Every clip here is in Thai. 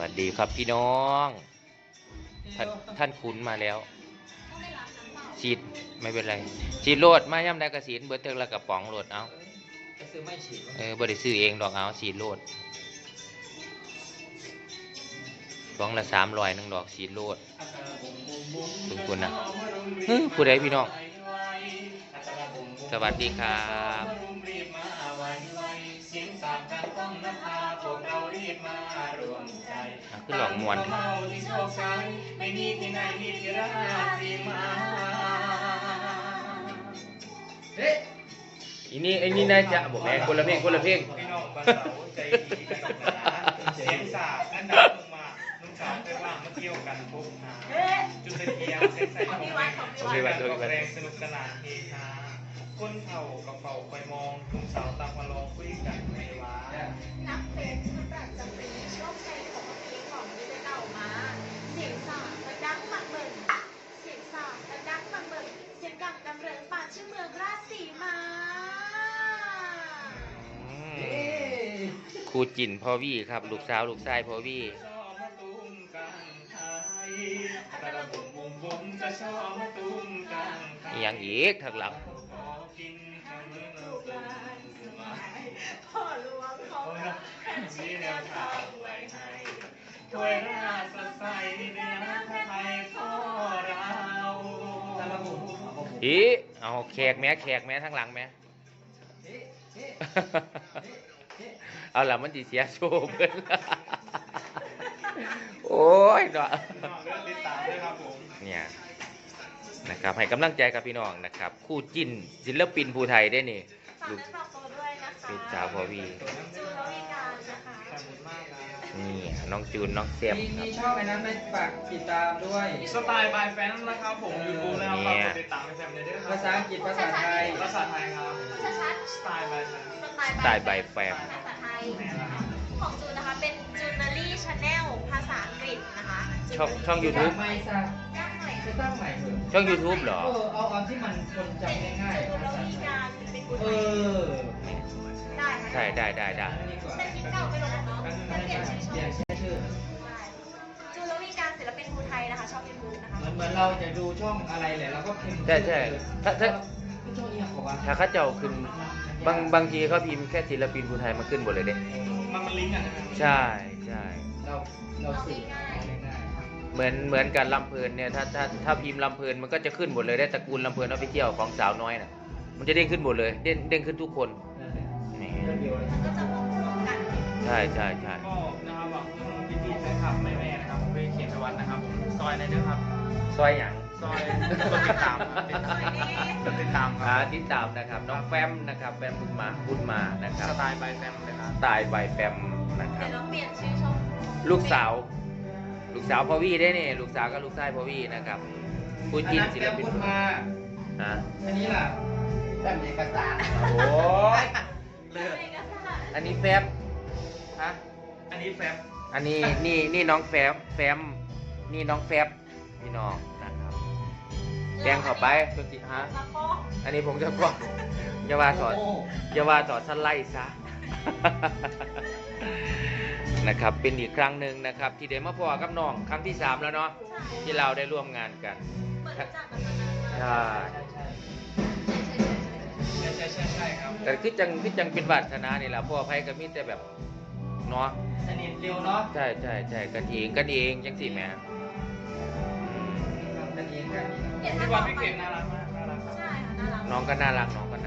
วัสดีครับพี่น้องท่านท่านขุนมาแล้วฉีดไม่เป็นไรฉีดโลดมาย่ำได้กระสีนเบิดเทิงละกระป๋องโลดเอาไปซื้อไม่ฉีดเออบ่ได้ซื้อเองดอกเอาฉีดโลดกล่องละสามรอยหนึ่งดอกฉีดโลดขอบคุณนะเฮ้ยผู้ใดพี่น้อง สวัสดีครับ เสียงสาบกันต้องนภาพวกเรารีบมารวมใจอะขึ้นหลอกมวนเมาที่โชคชัยไม่มีที่ไหนมีที่ราศีมาเฮ้ยอีนี่ไอ้นี่น่าจะบอกแม่คนละเพลงคนละเพลงพี่น้องบ้านเราใจดีกันนะเสียงสาบนั่นดังลงมานุ่งสาวเคยว่างมาเที่ยวกันพบหาจุดตะเกียงเส้นใส่ของแรงของแรงสนุกสนานเฮฮา คนเผ่ากับเผ่าคอยมองนุ่งสาวตามมาลองคุยกันไม่ว่านับเป็นมันแบบจำเป็นโชคชัยของเพลงของมิเตเก่ามา เสียงสาดดังปังเบิ่งเสียงสาดดังปังเบิ่งเสียงกังกำเริงป่าชื่อเมืองราชสีมาอืมครูจินพ่อวี่ครับ ลูกสาวลูกชายพ่อวี่ชอบมาตุ้มกันไทยตะระบุ่มบุ่มบุ่มจะชอบมาตุ้มกันไทอียหยังอีกทางหลัง ชี้แนวทางไว้ให้ถ้วยราชสดใสเนื้อพระไทยพ่อเราอีเอาแขกแม่แขกแม่ทางหลังแม่เอาละมันสิเสียโชว์เพิ่อนโอ้ยเนาะเนี่ยนะครับให้กำลังใจกับพี่น้องนะครับ คู่จิ้นศิลปินภูไทยได้นี่ฝากเนื้อฝากตัวด้วยนะคะลูกสาวพอวีจูนวิกา นะคะขอบคุณมากนะนี่น้องจูนน้องเซมมีครัมีบช่องอะไรนั้นไหมฝากติดตามด้วย สไตล์บายแฟนนะครับผมยูทูบนะครับฝากกดติดตามให้แฟนด้วยครับภาษาอังกฤษภาษาไทย ภาษาไทยครับ ชัดสไตล์บายแฟนๆสไตล์ by fam ภาษาไทย ของจูนนะคะ เป็นจูนเนอรี่ชาแนลภาษาอังกฤษนะคะ ช่องช่องสร้า YouTube งใหม่สร้าง ย่างใหม่จะสร้างใหม่เถอะช่อง YouTube เหรอ เออเอาเอาที่มันคนจำง่ายๆจูนภาษาวิไทกายรเป็นกุเออได้ค่ะใช่ได้ได้ได้ อันนี้ก่อนเป็นคลิปเก่าไปลงแล้วเนาะอันนี้จะเปลี่ยนชื่อเปลี่ยนช่องชื่อได้จูนลวิการศิลปินภูไทยนะคะช่องยูทูบนะคะเหมือนเหมือนเราจะดูช่องอะไรแหละเราก็พิมพ์ใช่ใช่ถ้าถ้า ช่องเอียงกว่าถ้าเขาเจ้าขึ้นบางบางทีเขาพิมพ์แค่ศิลปินภูไทยมาขึ้นหมดเลยเด้มันมันลิงก์กันนะครับใช่ใช่ เราเราสื่อง่าย เหมือนเหมือนกันลำเพลินเนี่ยถ้าถ้าถ้าพิมพ์ลำเพลินมันก็จะขึ้นหมดเลยได้ตระกูลลำเพลินออฟฟิเชียลของสาวน้อยน่ะ มันจะเด้งขึ้นหมดเลยเด้งเด้งขึ้นทุกคนๆนั่นแหละนี่เรื่องเดียวเลยมันก็จะมองพร้อมกันใช่ใช่ใช่ก็นะครับหวังพี่พี่ๆแฟนคลับแม่ๆนะครับผมไปเขียนประวัตินะครับผมซอยไหนด้วยครับ ซอยหยังซอยกดติดตามครับกดติดตามคอ่ารับติดตามนะครับน้องแฟมนะครับแฟมบุญมาบุญมานะครับสไตล์บายแฟมเลยครับตายใบแฟมนะครัเดี๋บยวเราเปลี่ยนชื่อช่องลูกสาว ลูกสาวพ่อวี่ได้เนี่ยลูกสาวกับลูกชายพ่อวี่นะครับผู้อันจินนั้นศิเตลรียมปินคนมา ฮะอันนี้ล่ะตั้งเอกสารโอ้ยเลือกเอกสารอันนี้แฟมฮะอันนี้แฟมอันนี้นี่นี่น้องแฟมแฟมนี่น้องแฟบพี่น้องนะครับแดงเข้าไปตัวจิฮะแล้วก็อันนี้ผมจะบอกอย่าว่าถอดโอ้อย่าว่าถอดสไลด์ซะ นะครับ เป็นอีกครั้งหนึ่งนะครับ ที่ได้มาพอกับน้องครั้งที่สามแล้วเนาะใช่ที่เราได้ร่วมงานกันเหมือนรู้จักกันมานานมากใช่ใช่ใช่ใช่ใช่ใช่ใช่ครับแต่คือจังคือจังเป็นวาสนานี่แหละพ่อไพ่ก็มีแต่แบบเนาะสนิทเร็วเนาะใช่ใช่ใช่กันเองกันเองจังสิแหม่อืมทำกันเองกันเองเดี๋ยวถ้าพี่บวัอนกพี่ไปเก่งน่ารักมากน่ารักครับใช่ค่ะน่ารักน้องก็น่ารักน้องก็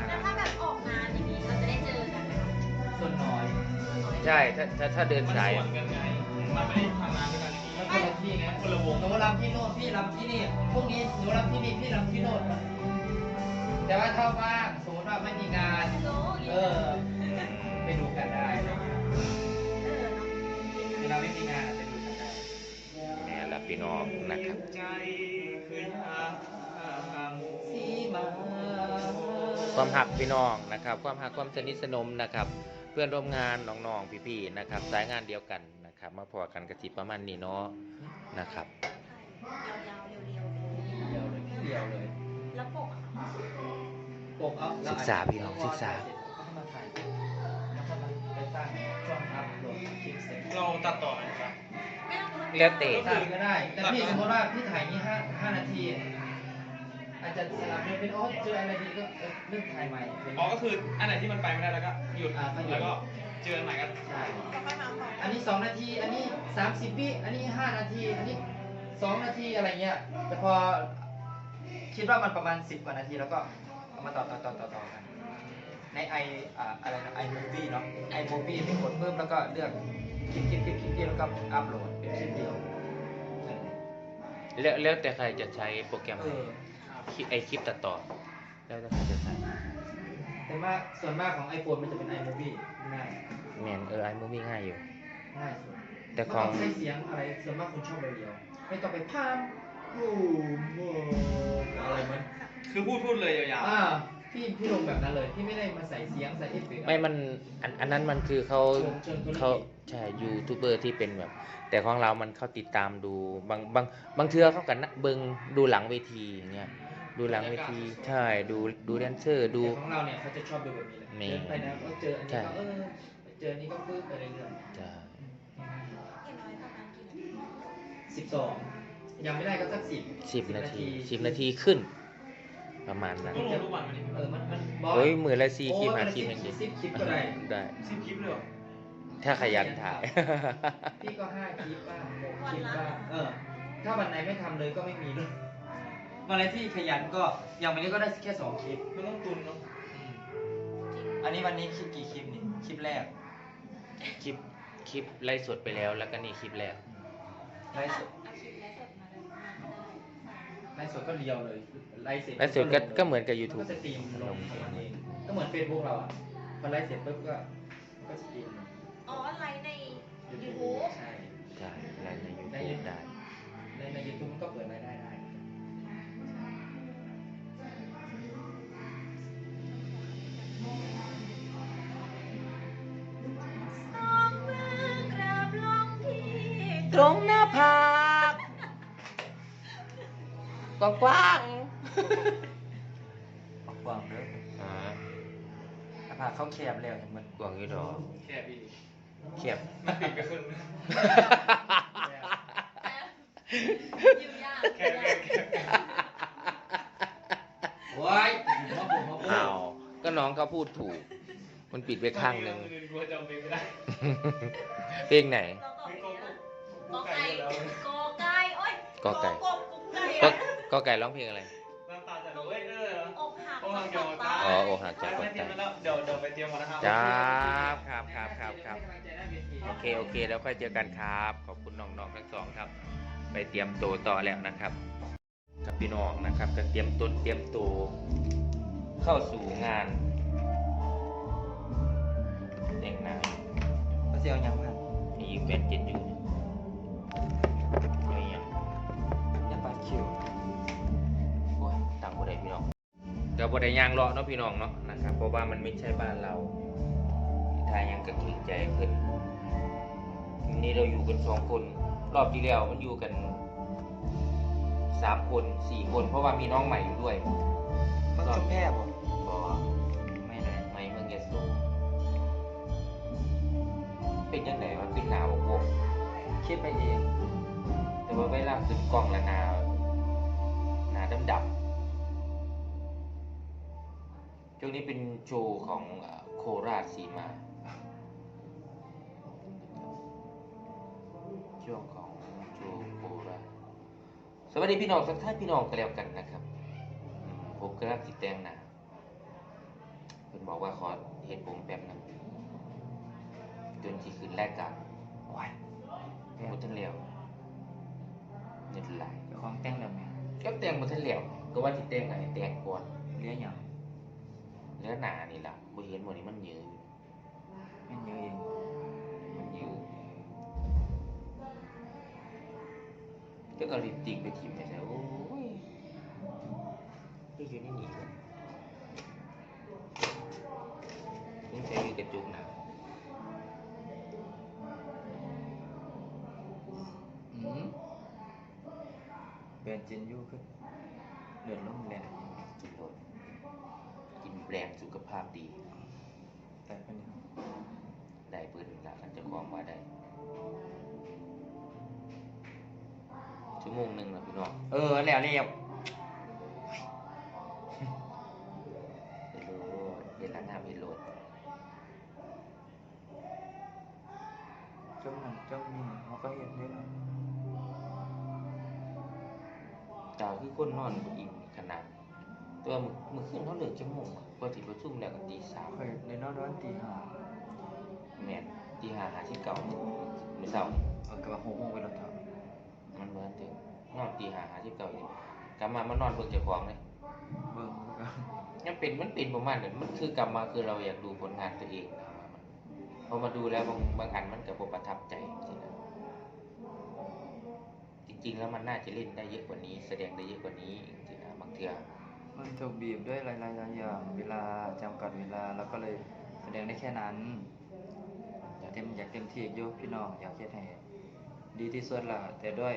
ใช่ถ้าถ้าถ้าเดินมันสายสวนกันไงมันไม่ได้ทำงานด้วยกันอย่างนี้มันคนละที่ไงคนละวงหนูรำที่โน่นพี่รำที่นี่พวกนี้หนูรำที่นี่พี่รำที่โน่นแต่ว่าถ้าว่างสมมติว่าไม่มีงานโลเออ ไปดูกันได้เออเนาะเวลาไม่มีงานอาจจะดูกันได้นี่แหละพี่น้องนะครับใจคือหาหาหมูสีมาความหักพี่น้องนะครับ ความหักความสนิทสนมนะครับ เพื่อนร่วมงานน้องๆพี่ๆนะครับ สายงานเดียวกันนะครับ มาพอกันกะทิประมาณนี้เนาะนะครับยาวๆเรียวๆเดียวเลยเดียวเลยแล้วปกอะค่ะปกเอาศึกษาพี่น้องศึกษาเอามาถ่ายแล้วก็มาไปตั้งช่องอัพโหลดคลิปเสร็จเราตัดต่อไหมครับตแล้วแต่สามก็ได้แต่พี่สมมติว่าพี่ถ่ายนี่ห้าห้านาที อาจจะสลับเป็นเป็นโอ้เจออะไรดีก็เออเรื่องถ่ายใหม่เป็นอ๋อก็คืออันไหนที่มันไปไม่ได้แล้วก็หยุดอ่าก็หยุด แล้วก็เจออันใหม่ก็ใช่ ก็ค่อยมาต่ออันนี้สองนาที อันนี้สามสิบวิอันนี้ห้านาที อันนี้สองนาทีอะไรเงี้ย แต่พอคิดว่ามันประมาณสิบกว่านาทีแล้วก็เอามาต่อต่อต่อต่อต่อกัน ในไออ่าอะไรนะไอมูฟี่เนาะไอมูฟี่ไปกดเพิ่มแล้วก็เลือกคลิปคลิปคลิปคลิปแล้วก็อัพโหลดเป็นคลิปเดียวแล้วแล้วแต่ใครจะใช้โปรแกรมเอไหนอคลิป ไอคลิปตัดต่อ แล้วแต่ใครจะใช้แต่ว่าส่วนมากของ iPhone มันจะเป็น iMovie ง่ายแมนเออไอมูมี่ง่ายอยู่ ง่ายสุดแต่ของ ไม่ต้ใช้เสียงอะไรส่วนมากคนชอบเรียวๆไม่ต้องไปพามโอ้โหอะไรมันคือพูดพูดเลยยาวอ่าพี่พี่ลงแบบนั้นเลยพี่ไม่ได้มาใส่เสียงใส่เอฟเฟกต์ไม่มันอันอันนั้นมันคือเขาเชิญเชิญธุรกิจ เขาใช่ยูทูบเบอร์ที่เป็นแบบ แต่ของเรามันเข้าติดตามดูบางบางบางเทือเขากันนะเบิงดูหลังเวทีอย่างเงี้ย ดูหลังเวทีใช่ดูดูแดนเซอร์ดูแต่ของเราเนี่ยเขาจะชอบดูแบบนี้เลยนี่เดินไปนะก็เจออันนี้ใช่ก็เออไปเจออันนี้ก็ปึ๊บไปเรื่อยใช่เห็นน้อยประมาณกี่นาทีๆสิบสองยังไม่ได้ก็สักสิบสิบนาทีสิบนาทีขึ้น ประมาณนั้นๆต้องลงทุกวันวันนี้เออมันมันโอ้ยมือละสี่โอ้คลิปยห้ามันคลิปสิบอย่างเงี้ยสิบคลิปก็ได้ได้สิบคลิปเลยเหรอถ้าขยันถ่ายพี่ก็ห้าคลิปบ้างหกคลิปบ้างเออถ้าวันไหนไม่ทำเลยก็ไม่มีด้วย วันไหนที่ขยันก็อย่างวันนี้ก็ได้แค่สองคลิปมันต้องตุนเนาะอันนี้วันนี้คลิปกี่คลิปนี่คลิปแรกคลิปคลิปไล่สดไปแล้วแล้วก็นี่คลิปแรกไลฟ์สดอาชีพไลฟ์สดมาเลยมาได้ไลฟ์สดก็เรียวเลยไลฟ์เสร็จไลฟ์สดก็ลงก็เหมือนกับมัน YouTube ก็สตรีมลงของมันเองก็เหมือนเฟซบุ๊กเราอะพอไลฟ์เสร็จปุ๊บก็ก็สตรีมอ๋อไลฟ์ในยูยูทูทูบบใช่ ใช่ไลฟ์ในยูในทูบได้ ในในยูทูบมันก็เปิดรายได้ได้ รงหน้าผากกว้างกว้างเด้อๆอ่าถ้าพาเข้าแคบแล้วเห็นมันกว้างอยู่ดอกแค่พี่เขียบ มันปิดไปครึ่งอยู่ยากแค่แค่แค่ว้ายหัวผมหัวผมอ้าวก็น้องเขาพูดถูก มันปิดไปข้างหนึ่ง กลัวจำเพลงไม่ได้ เพลงไหนแล้วก็ไม่มีก็นะ กอไก่กอไก่โอ้ยกอไก่ กบกุ๊กไก่ก็อะก็ไก่ร้องเพลงอะไร น้ำตาจะเอ้ยเอออกหักโอ้หักเกี่ยวกับตาอ๋ออกหักจากคนตายเดี๋ยวเดี๋ยวไปเตรียมก่อนนะครับจ้าครับครับครับครับโอเคโอเคแล้วค่อยเจอกันครับ ขอบคุณน้องๆทั้งสองครับ ไปเตรียมตัวต่อแล้วนะครับกับพี่น้องนะครับก็เตรียมต้นเตรียมตัวเข้าสู่งานแต่งหน้า ก็เสียวยังพันมีแฟนเจ็ดอยู่ บ่ได้ย่างเลาะเนาะพี่น้องเนาะนะครับเพราะว่ามันไม่ใช่บ้านเราถ้ายังก็เกรงใจขึ้นนี่เราอยู่กันสองคน รอบที่แล้วมันอยู่กันสามคนสี่คน เพราะว่ามีน้องใหม่อยู่ด้วยมันชุบแพร่บ่ก็ไม่ได้ไม่เมืองยะโสเป็นยังไงวะเป็นหนาวบวกคิดไปเอง แต่ว่าเวลาขึ้นกล้องแล้วหนาหนาดำดำ ช่วงนี้เป็นโชว์ของเอ่อโคราชสีมา ช่วงของโชว์โคราชสวัสดีพี่น้องสักท่านพี่น้องกันแล้วกันนะครับอืมผมกำลังติดแต่งหนาเพิ่นบอกว่าขอเห็นผมแป๊บนึงจนที่คืนแรกกันว้ายหมดทั้งเร็วเงินไหลายเจ้าของแต่งแล้วไหมก็แต่งหมดทั้งเร็วก็ว่าสิแต่งไงแต่งก่อนเลี้ยงหยัง เนื้อหนานี่ล่ะบ่เห็นหมดนี้มันยืนมันยอะเองมันยืนก็เอาลิปติกไปทิมไปใส่โอ้ยก็อยู่นี่นี่เลยนี่ใส่กระจุกหนะอืมเปลี่ยนจินยูขึ้นเดือดร้อนแรงกินรสกิน แบรนด์สุขภาพดีแต่เป็นยังได้เพิ่นละกันเจะคล้าของมาได้ชั่วโมงหนึ่งนะพี่น้องเออแล้วเรีย สามเคยในนอนวันตีห้าแม่นตีห้าหาที่เก่ามื้อเช้านี่เออกลับมาหกโมงไปแล้วเถอะมันเบิ่นถึงนอนตีห้าหาที่เก่านี่กลับมามานอนเบิ่งเจ้าของเลยเบิ่งมันก็ยังเป็นมันเป็นประมาณนั้นมันคือกลับมาคือเราอยากดูผลงานตัวเองนะว่ามันพอมาดูแล้วบางบางอันมันก็บ่ประทับใจจริงๆนะจริงๆแล้วมันน่าจะเล่นได้เยอะกว่านี้ แสดงได้เยอะกว่านี้จริงๆนะบางเทื่อ มันถูกบีบด้วยหลายๆหลายอย่างเวลาจำกัดเวลาแล้วก็เลยแสดงได้แค่นั้น อยากเต็มอยากเต็มที่อยู่พี่น้องอยากเฮ็ดให้ดีที่สุดล่ะแต่ด้วย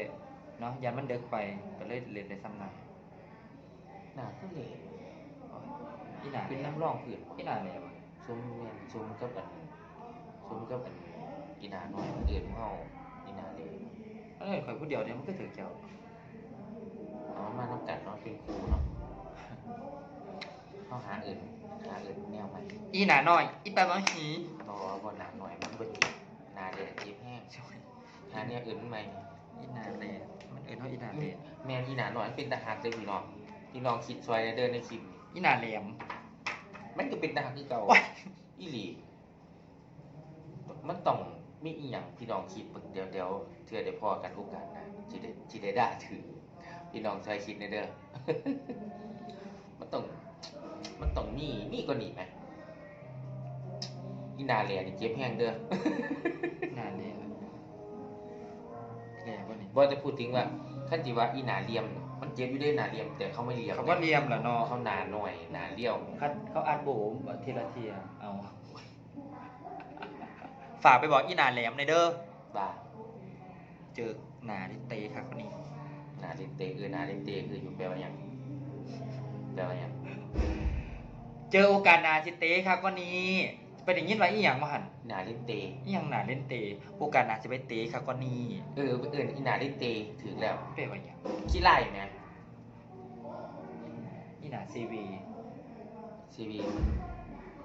เนาะยันมันเด็กไปก็เลยเล่นได้ซ้ำนั้นหน้าก็เลยโอ้ยอีหนาเป็นเนี่ยน้ำร่องผืนอีหนาเนี่ยชมแม่นชมกับอันชมกับอันอีหนาน้อยเอื่นเฮาอีหนาเลยเอ้ยข่อยผู้เดียวเนี่ยมันก็ถือเกี่ยวเอามาน้ำกัดเนาะเป็นครูเนาะเขาหาอื่นหาอื่นแนวใหม่อีหนาน้อย อีปลาบ้าหีต่อบ่หนาหน่อยมันเบิ่งหนาแดดเจ็บแห้งหาแนวอื่นใหม่อีหนาเลยมันเอิ้นว่าอีหนาเลยแม่นอีหนาหน่อยมันเป็นตาหักเลยพี่น้องพี่น้องคิดซอยเดินในคลิปนี่อีหนาแหลมมันก็เป็นตาหักคือเก่าว้ายอีหลีมันต้องมีอีหยังพี่น้องคิดเบิ่งเดี๋ยวเดี๋ยวเทื่อได้พอกันโอกาสหนะสิได้สิได้ด่าถือพี่น้องช่วยคิดในเด้อมันต้อง นต้องมีมีกว่านี้ไหมอีนาแหลนี่เจ็บแห้งเด้อ นาเลยแหลมบ่นี่บ่จะพูดถึงว่าคันจิว่าอีนาเลียม มันเจ็บอยู่เด้หนาเลียม แต่เขาไม่เลียมเขาก็เลียมล่ะเนาะเขาหนาหน่อยนาเลี้ยว เขาเขาอัดโบมทีละเทียเอา ฝากไปบอกอีหนาแหลมในอยเด้อ บ้าเจอหนาที่เตะค่ะคนนี้ นาเล่นเตะคือนาเล่นเตะคืออยู่แปลว่าหยังแปลว่าหยัง เจอโอกาสหนาที่เตะค่ะคนนี้ไปได้ยินว่าอีหยังมาหันหนาเล่นเตะอีหยังหนาเล่นเตะโอกาสหนาจะไปเตะค่ะคนนี้เออเอออีหนาเล่นเตะถึงแล้วเป็นว่าหยังขี้ไล่ไหมอีหนาซีวีซีวี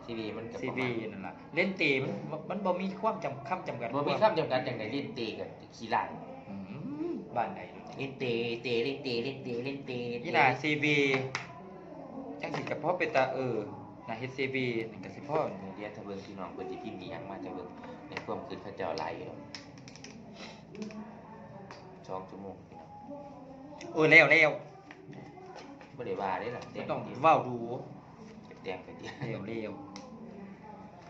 ซีวีมันกับซีวีนั่นล่ะเล่นเตะมันมันบ่มีความจำคำจำกัดบ่มีข้ามจำกัดอย่างไรเล่นเตะกับขี้ไล่อืมบ้านใดดูเล่นเตะเตะเล่นเตะเล่นเตะเล่นเตะอีหนาซีวีจังสิกับพ่อเป็นตาเออห นาเฮ็ดซีวีนั่นก็สิพ่อเรียนทะเบิงพี่น้องเพิ่นสิพิมพ์อีหยังมาทะเบิงในความคิดเขาเจ้าหลายอยู่ดอกสองชั่วโมงพี่น้องเออแล้วแล้วบ่ได้ว่าได้ล่ะไม่ต้องเว้าเว้าดูแดงไปเดียวเร็วเร็ว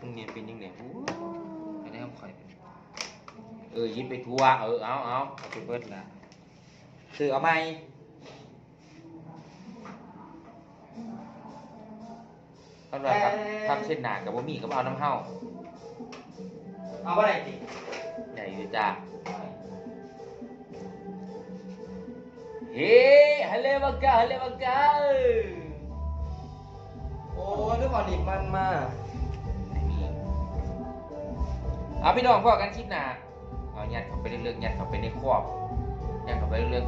มึงเรียนเป็นยังไงอู้ไม่ได้ต้องคอยเป็นเออยิบไปทัวเออเอาเอาเอาไปเบิดละซื้อเอาไหม เพราะว่าครับทำเช่นหนากับบ่มีก็บ่เอาน้ำเฮาเอาอะไรติใหญ่อยู่จ้าเฮ้ฮัลโหลบักกาฮัลโหลบักกาโอ้นึกว่าดิบมันมาไม่มีเอาพี่น้องพ่อกันคลิปหน้าเอายัดเข้าไปเรื่อยๆยัดเข้าไปในครอบยัดเข้าไปเรื่อย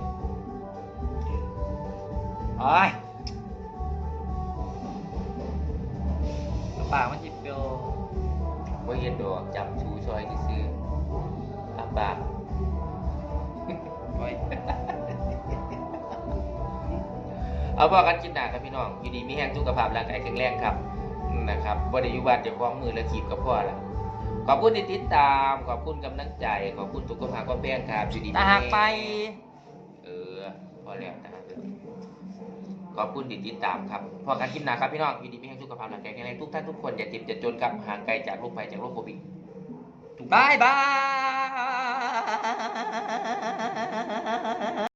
โอ้ย ปากมันหยิบเดียวๆบ่เฮ็ดดอกจับชูซอยซื่อๆอาปากโอ้ยเอาพอกันกินหนาครับพี่น้องอยู่ดีมีแห้งสุขภาพร่างกายแข็งแรงครับอืมนะครับบ่ได้อยู่บ้านเดี๋ยวคล้องมือและขีบกับพ่อละขอบคุณที่ติดตาม ขอบคุณกำลังใจ ขอบคุณทุกคนหาความแพงครับอยู่ดีมีตาหักไป เออ พอแล้วตาหักเลย ขอบคุณที่ติดตามครับพอกันกินหนาครับพี่น้องยินดีมีให้สุขภาพร่างกายแข็งแรงทุกท่านทุกคนอย่าเจ็บอย่าจนครับห่างไกลจากโรคภัยจากโรคโควิดบายบาย